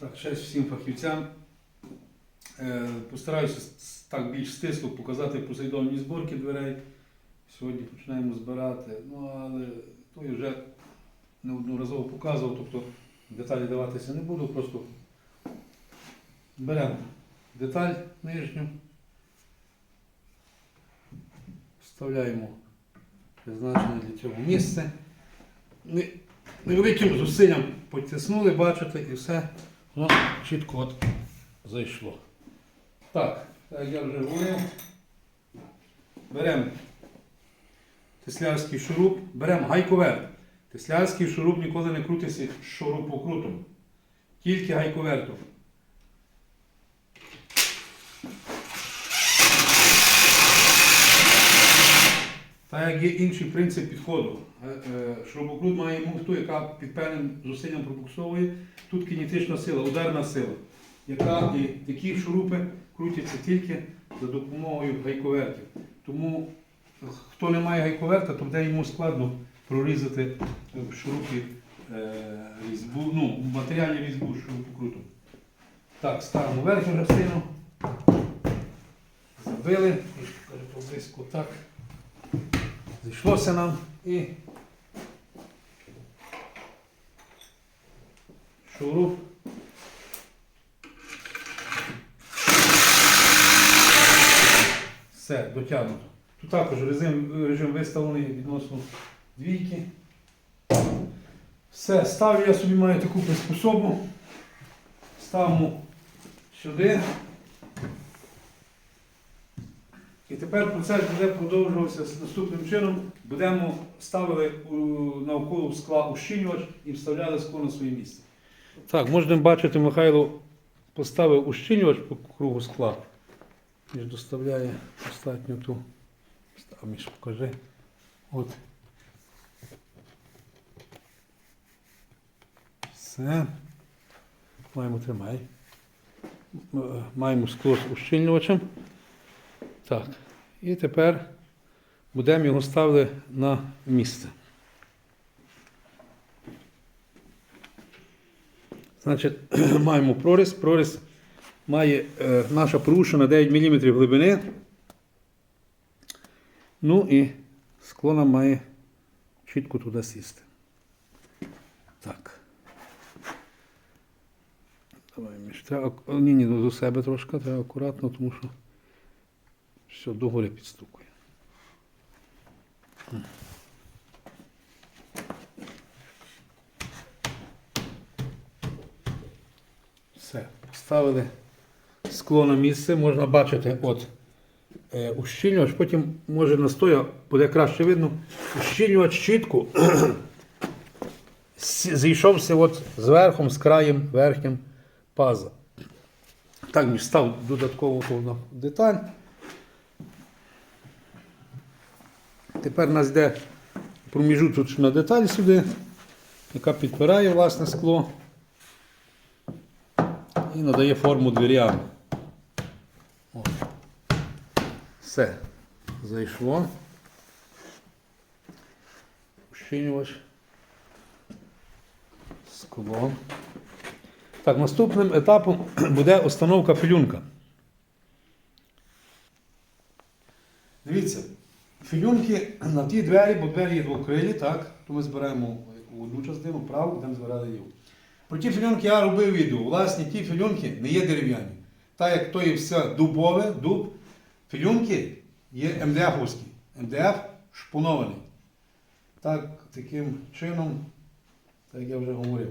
Так, ще всім фахівцям. Е, Постараюся так більш стисло показати послідовні зборки дверей. Сьогодні починаємо збирати. Ну, але то я вже неодноразово показував, тобто деталі даватися не буду, просто беремо деталь нижню, вставляємо призначене для цього місце. Невеликим зусиллям потиснули, бачите, і все воно чітко от зайшло. Так, як я вже говорив, беремо теслярський шуруп, беремо гайковерт. Теслярський шуруп ніколи не крутиться шурупокрутом. Тільки гайковертом. Так як є інший принцип підходу. Е, е, Шурупокрут має муфту, яка під певним зусиллям пробуксовує. Тут кінетична сила, ударна сила, яка і такі шурупи крутяться тільки за допомогою гайковертів. Тому е, хто не має гайковерта, то буде йому складно прорізати в шурупі е, різьбу, ну, матеріалі різьбу шурупокрутом. Так, ставимо верхню частину. Забили, і так. Зійшлося нам і шуруп. Все, дотягнуто. Тут також режим, режим виставлений відносно двійки. Все, ставлю я собі маю таку приспособу. Ставимо сюди. І тепер процес буде продовжуватися наступним чином. Будемо ставили навколо скла ущільнювач і вставляли скло на своє місце. Так, можна бачити, Михайло поставив ущільнювач по кругу скла. Між доставляє достатньо ту. Став між покажи. От. Все. Маємо тримай. Е, Маємо скло з ущільнювачем. Так. І тепер будемо його ставити на місце. Значить, маємо проріз. Проріз має е, наша порушена 9 мм глибини. Ну і скло нам має чітко туди сісти. Так. Давай, Міш. Треба, ні, ні, до себе трошки, треба акуратно, тому що все догори підстукує. Поставили скло на місце, можна бачити от е, ущільнювач, потім може настоя буде краще видно. Ущільнювач чітко зійшовся от з верхом, з краєм верхнім паза. Так, між став додатково повну деталь. Тепер нас йде проміжуточна деталь сюди, яка підпирає власне скло і надає форму дверям. Все. Зайшло. Ущільнювач. Скло. Так, наступним етапом буде установка пилюнка. Дивіться, філюнки на ті двері, бо двері є двокрилі, так? То ми збираємо одну частину, праву, будемо збирати ліву. Про ті філюнки я робив відео. Власне, ті філюнки не є дерев'яні. Так як то є все дубове, дуб, філюнки є МДФ-овські. МДФ шпунований. Так, таким чином, так як я вже говорив.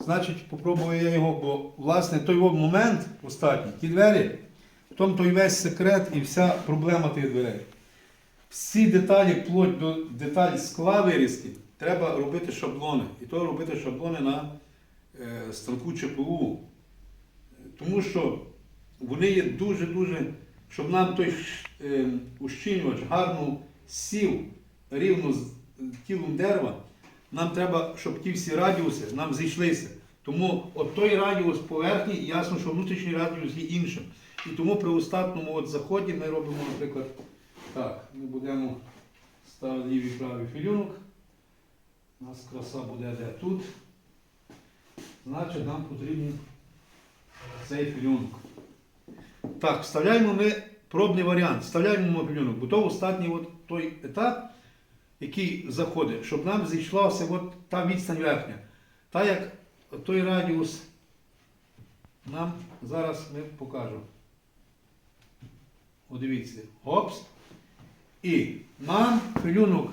Значить, попробую я його, бо власне той момент останній, ті двері, в тому той весь секрет і вся проблема тих дверей. Всі деталі, вплоть до деталь скла вирізки, треба робити шаблони. І то робити шаблони на станку ЧПУ. Тому що вони є дуже-дуже, щоб нам той е, ущільнювач гарно сів рівно з тілом дерева, нам треба, щоб ті всі радіуси нам зійшлися. Тому от той радіус поверхні, ясно, що внутрішній радіус є іншим. І тому при остатньому от заході ми робимо, наприклад, так, ми будемо ставити лівий правий філюнок. У нас краса буде де тут. Значить, нам потрібні цей філюнок. Так, вставляємо ми пробний варіант. Вставляємо ми філюнок, бо то останній от той етап, який заходить, щоб нам зійшлася от та відстань верхня. Та як той радіус нам зараз ми покажемо. О, дивіться. Опс. І нам пилюнок,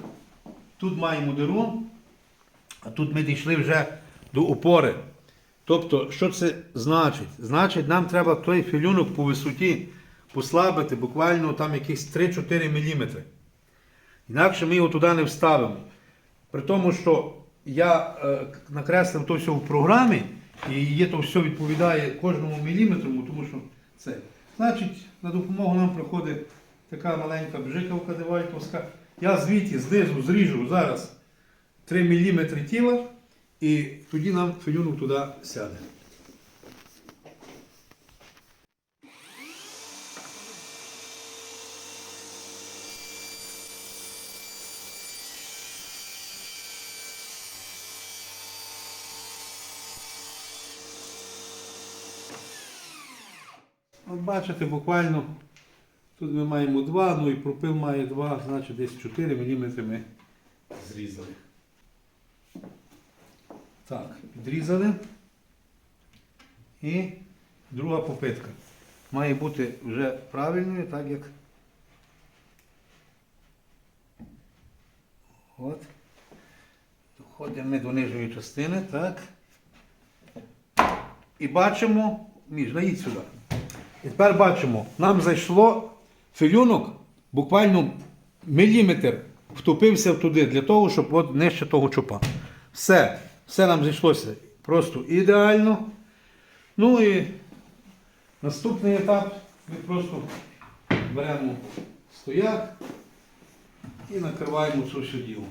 тут маємо диру, а тут ми дійшли вже до опори. Тобто, що це значить? Значить, нам треба той філюнок по висоті послабити буквально там якісь 3-4 мм. Інакше ми його туди не вставимо. При тому, що я е, накреслив то все в програмі, і є то все відповідає кожному міліметру, тому що це. Значить, на допомогу нам приходить така маленька бжикавка девальтовська. Я звідти знизу зріжу зараз 3 мм тіла, і тоді нам філюнок туди сяде. Бачите, буквально тут ми маємо 2, ну і пропил має 2, значить десь 4 мм ми зрізали. Так, підрізали. І друга попитка. Має бути вже правильною, так як. От. Доходимо ми до нижньої частини, так. І бачимо, між, наїдь сюди. І тепер бачимо, нам зайшло філюнок, буквально міліметр втопився туди для того, щоб от нижче того чупа. Все, все нам зійшлося просто ідеально. Ну і наступний етап ми просто беремо стояк і накриваємо це все діло.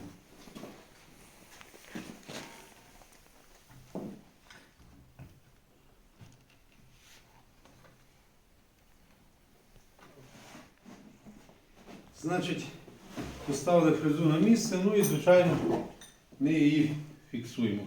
Значить, поставили фрезу на місце, ну і, звичайно, ми її фіксуємо.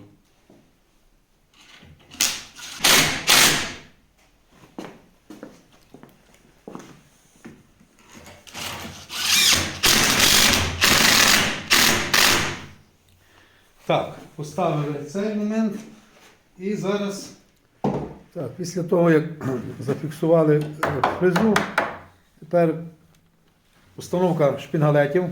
Так, поставили цей момент і зараз, так, після того, як зафіксували е, фрезу, тепер Установка шпінгалетів.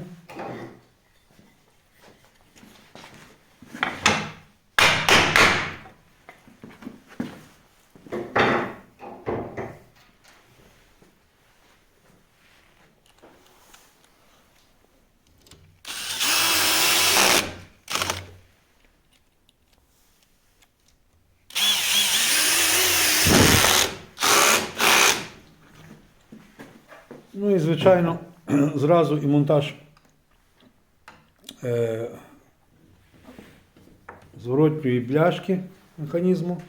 Ну і, звичайно, зразу і монтаж е, зворотньої бляшки механізму.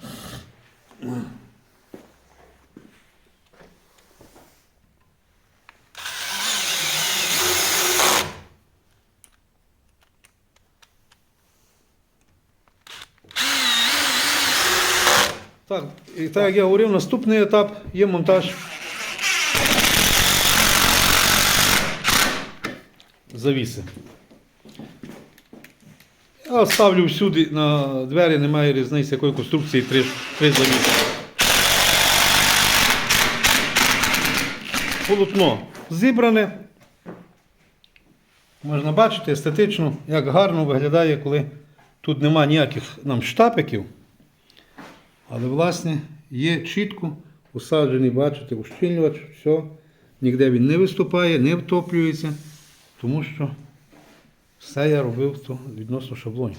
Так, і так як я говорив, наступний етап є монтаж завіси. Я ставлю всюди на двері, немає різниці якої конструкції три, три завіси. Полотно зібране. Можна бачити естетично, як гарно виглядає, коли тут нема ніяких нам штапиків. Але, власне, є чітко усаджений, бачите, ущільнювач, все. Ніде він не виступає, не втоплюється, тому що все я робив то відносно шаблонів.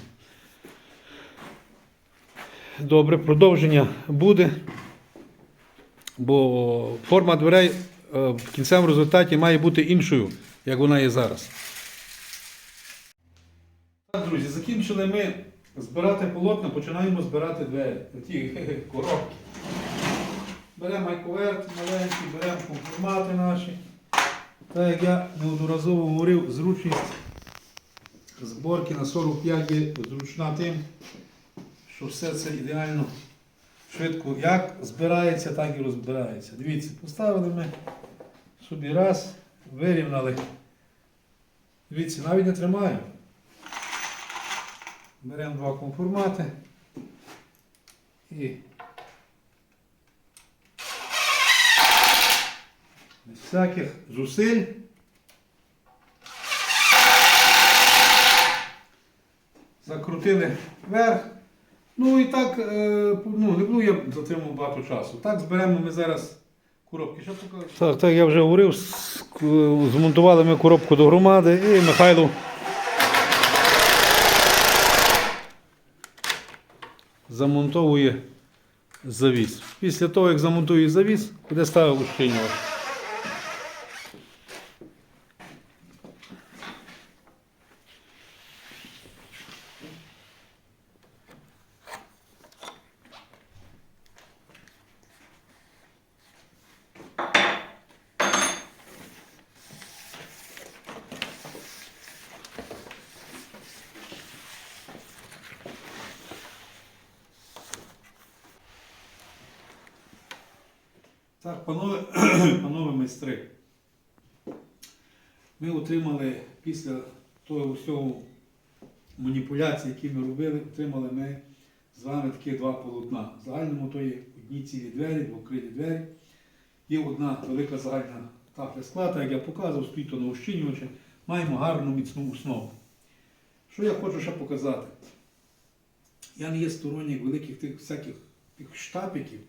Добре, продовження буде, бо форма дверей е, в кінцевому результаті має бути іншою, як вона є зараз. Так, друзі, закінчили ми збирати полотна, починаємо збирати двері. Ті коробки. Беремо майковерт маленький, беремо компромати наші. Так як я неодноразово говорив, зручність зборки на 45 є зручна тим, що все це ідеально швидко як збирається, так і розбирається. Дивіться, поставили ми собі раз, вирівняли. Дивіться, навіть не тримаю. Беремо два конформати і всяких зусиль. Закрутили вверх. Ну і так, е, ну, не буду я затримав багато часу. Так зберемо ми зараз коробки. Що покажеш? Так, так, я вже говорив, змонтували ми коробку до громади і Михайло замонтовує завіс. Після того, як замонтує завіс, буде ставив ущільнювач. Так, панове, панове майстри. Ми отримали після того всього маніпуляцій, які ми робили, отримали ми з вами такі два полотна. В загальному то є одні цілі двері, двокрилі двері. Є одна велика загальна тафля скла, так як я показував, стоїть то на ущільнювачі. Маємо гарну міцну основу. Що я хочу ще показати? Я не є сторонник великих тих всяких тих штапиків.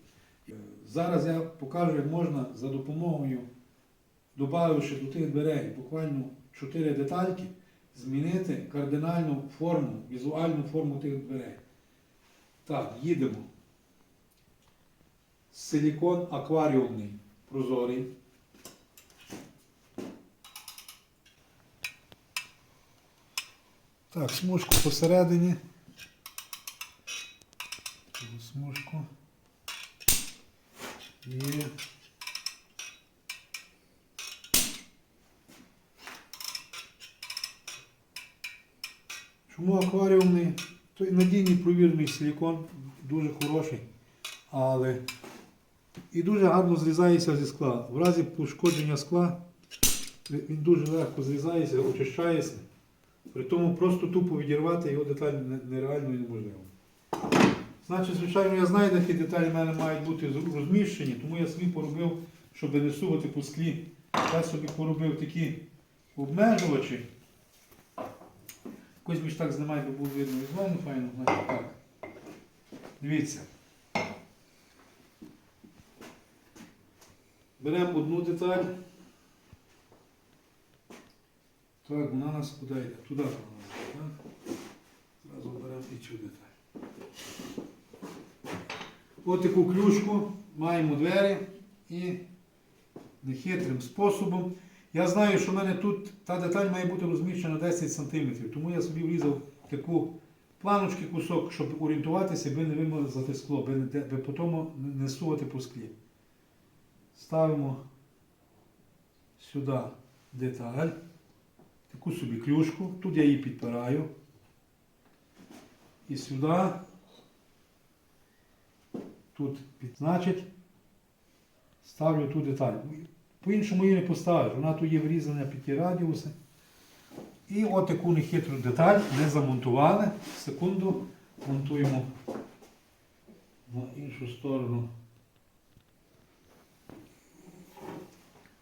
Зараз я покажу, як можна за допомогою, додавши до тих дверей буквально 4 детальки, змінити кардинальну форму, візуальну форму тих дверей. Так, їдемо. Силікон акваріумний, прозорий. Так, смужку посередині. Таку Смужку. Є. Чому акваріумний? Той надійний провірений силікон, дуже хороший, але і дуже гарно зрізається зі скла. В разі пошкодження скла він дуже легко зрізається, очищається. При тому просто тупо відірвати його деталь нереально і неможливо. Значить, звичайно, я знаю, які деталі в мене мають бути розміщені, тому я собі поробив, щоб не сувати по склі. Я собі поробив такі обмежувачі. Якось більш так знімай, бо було видно візуально файно. Значить так. Дивіться. Беремо одну деталь. Так, вона нас куди йде? Туди вона? Зразу беремо і цю деталь. Ось таку клюшку, маємо двері і нехитрим способом. Я знаю, що в мене тут та деталь має бути розміщена 10 см, тому я собі врізав таку планочки кусок, щоб орієнтуватися, аби не вимазати скло, аби, не, потім не сувати по склі. Ставимо сюди деталь, таку собі клюшку, тут я її підпираю. І сюди тут значить, ставлю ту деталь. По-іншому її не поставиш, вона тут є врізана під ті радіуси. І от таку нехитру деталь не замонтували. Секунду монтуємо на іншу сторону.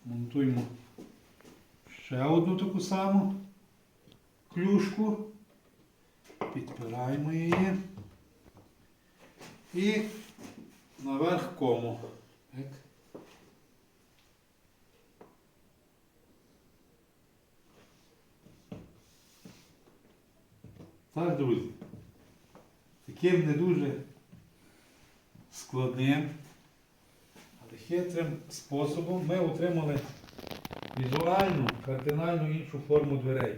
Монтуємо ще одну таку саму клюшку. Підпираємо її. І наверх кому. Так. Друзі. Таким не дуже складним, але хитрим способом ми отримали візуальну, кардинально іншу форму дверей.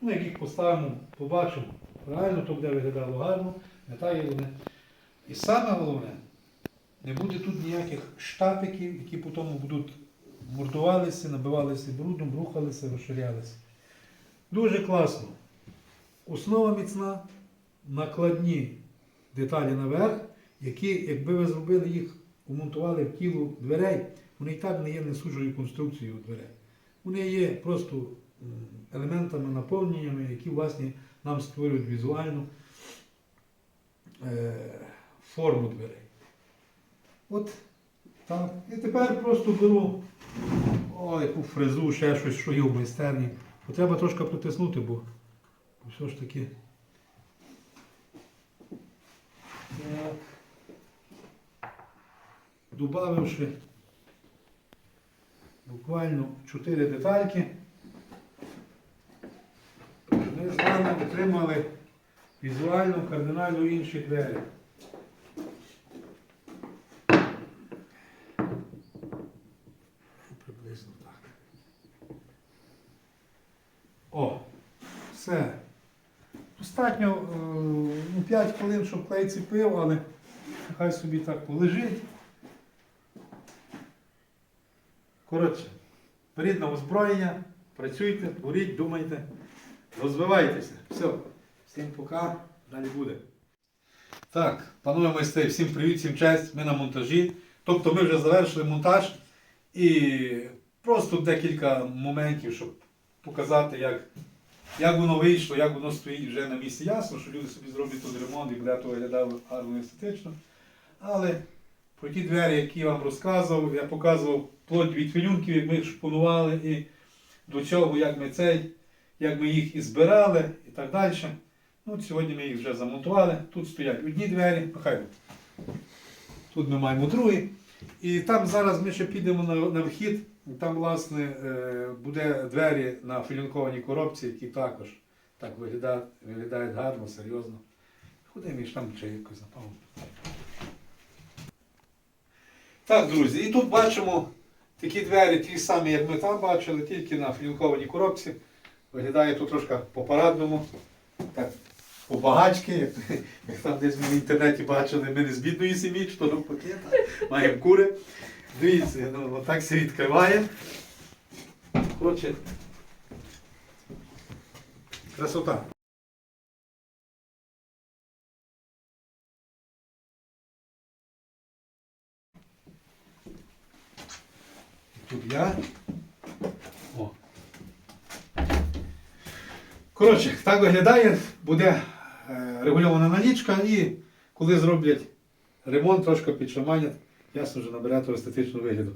Ну, як їх поставимо, побачимо. Правильно, то буде виглядало гарно, не так є вони. І саме головне, не буде тут ніяких штапиків, які потім будуть мордувалися, набивалися брудом, рухалися, розширялися. Дуже класно. Основа міцна, накладні деталі наверх які, якби ви зробили їх, умонтували в тіло дверей, вони і так не є несуджою конструкцією дверей. Вони є просто елементами наповненнями, які власне нам створюють візуальну е, форму дверей. От так. І тепер просто беру о, яку фрезу, ще щось, що є в майстерні. Треба трошки притиснути, бо все ж таки. Так. Добавивши буквально 4 детальки, ми з вами отримали візуально кардинально інші двері. Приблизно так. О, все. Достатньо е, ну, 5 хвилин, щоб клей ціпив, але хай собі так полежить. Коротше, беріть на озброєння, працюйте, творіть, думайте, розвивайтеся. Все. Всім пока, далі буде. Так, панове майстри, всім привіт, всім честь. Ми на монтажі. Тобто ми вже завершили монтаж і просто декілька моментів, щоб показати, як, як воно вийшло, як воно стоїть вже на місці. Ясно, що люди собі зроблять тут ремонт і буде то виглядало гарно естетично. Але про ті двері, які я вам розказував, я показував плоть від філюнків, як ми їх шпонували, і до цього, як ми цей, як ми їх і збирали, і так далі. Ну, сьогодні ми їх вже замонтували. Тут стоять одні двері, нехай. Тут ми маємо другі. І там зараз ми ще підемо на, на вхід. Там, власне, е, буде двері на філінкованій коробці, які також так виглядають, виглядають гарно, серйозно. Ходимо і там чи якось напевно. Так, друзі, і тут бачимо такі двері, ті самі, як ми там бачили, тільки на філінкованій коробці. Виглядає тут трошки по-парадному. Так, по-багачки, як, як там десь в інтернеті бачили, ми не з бідної сім'ї, то навпаки, маємо кури. Дивіться, ну, отак все відкриває. Коротше, красота. Тут я. Коротше, так виглядає, буде е, регульована налічка і коли зроблять ремонт, трошки підшаманять, ясно, набере того естетичного вигляду.